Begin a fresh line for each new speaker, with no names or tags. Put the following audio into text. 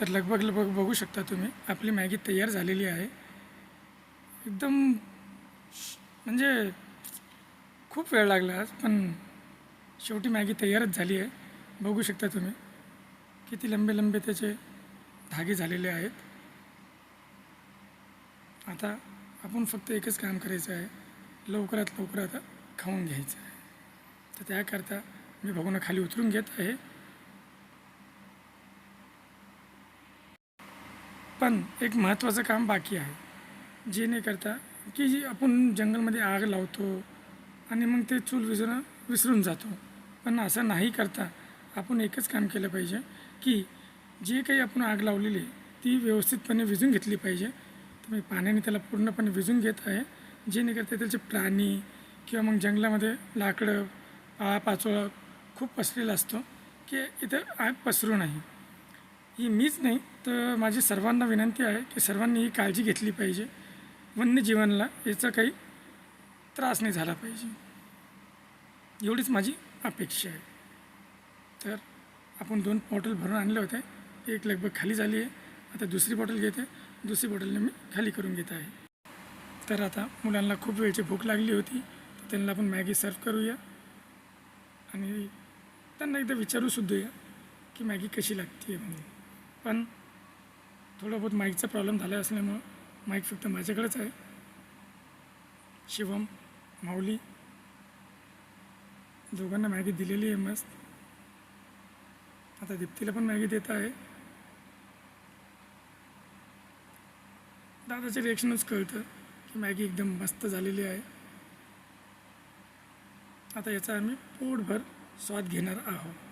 तर लगभग लगभग बघू शकता तुम्ही. आपली मॅगी तयार झालेली आहे. एकदम म्हणजे खूप वेळ लागला आज पण शेवटी मॅगी तयारच झाली आहे. बघू शकता तुम्ही. किती लंबे लंबे त्याचे धागे झालेले आहेत. आता आपण फक्त एकच काम करायचं आहे. लवकरात लवकर आता खाऊन घ्यायचं आहे. तर त्याकरता मी बघून खाली उतरून घेत आहे. पण एक महत्त्वाचं काम बाकी आहे. जे करता की जी आपण जंगलमध्ये आग लावतो आणि मग ते चूल विसरून विसरून जातो. पण असं नाही करता आपण एकच काम केलं पाहिजे की जे काही आपण आग लावलेली ती व्यवस्थितपणे विझून घेतली पाहिजे. तर मी पाण्याने त्याला पूर्णपणे विझून घेत आहे. जेणेकरता त्याचे प्राणी किंवा मग जंगलामध्ये लाकडं पाळा पाचोळा खूप पसरलेला असतो की इथं आग पसरू नाही ही मीच नाही तर माझी सर्वांना विनंती आहे की सर्वांनी ही काळजी घेतली पाहिजे. वन्यजीवनला याचा काही त्रास नाही झाला पाहिजे. एवढीच माझी अपेक्षा आहे. तर आपण दोन बॉटल भरून आणले होते एक लगभग खाली झाली आहे. आता दुसरी बॉटल घेते. दुसरी बॉटलने मी खाली करून घेत आहे. तर आता मुलांना खूप वेळची भूक लागली होती. तर त्यांना आपण मॅगी सर्व करूया. आणि त्यांना एकदा विचारूसुद्धा या की मॅगी कशी लागते म्हणून. पण थोडं बहुत माईकचा प्रॉब्लेम झाला असल्यामुळं माईक फक्त माझ्याकडेच आहे. शिवम माऊली दोघांना मॅगी दिलेली आहे मस्त. आता दीप्तीला पण मॅगी देत आहे. दादाचे रिॲक्शनच कळतं की मॅगी एकदम मस्त झालेली आहे. आता याचा आम्ही पोटभर स्वाद घेणार आहोत.